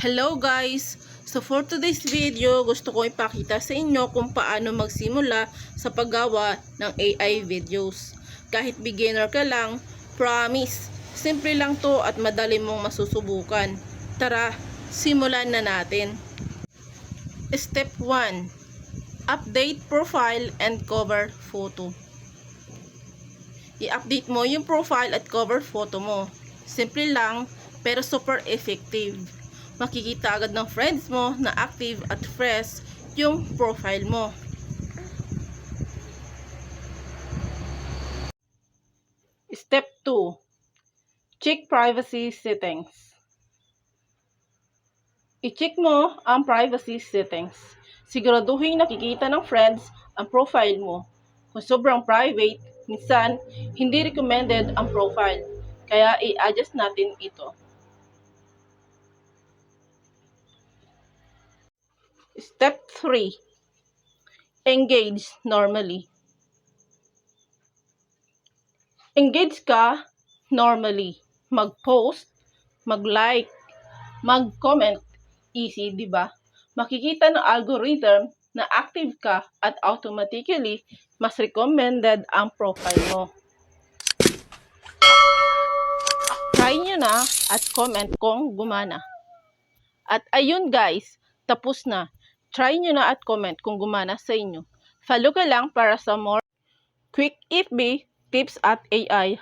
Hello guys! So for today's video, gusto ko ipakita sa inyo kung paano magsimula sa paggawa ng AI videos. Kahit beginner ka lang, promise, simple lang to at madali mong masusubukan. Tara, simulan na natin. Step 1. Update profile and cover photo. I-update mo yung profile at cover photo mo. Simple lang, pero super effective. Makikita agad ng friends mo na active at fresh yung profile mo. Step 2. Check privacy settings. I-check mo ang privacy settings. Siguraduhin nakikita ng friends ang profile mo. Kung sobrang private, minsan hindi recommended ang profile. Kaya i-adjust natin ito. Step 3. Engage normally. Engage ka normally. Mag-post, mag-like, mag-comment. Easy, di ba? Makikita ng algorithm na active ka at automatically mas recommended ang profile mo. Try nyo na at comment kung gumana. At ayun guys, tapos na. Try nyo na at comment kung gumana sa inyo. Follow ka lang para sa more quick FB tips at AI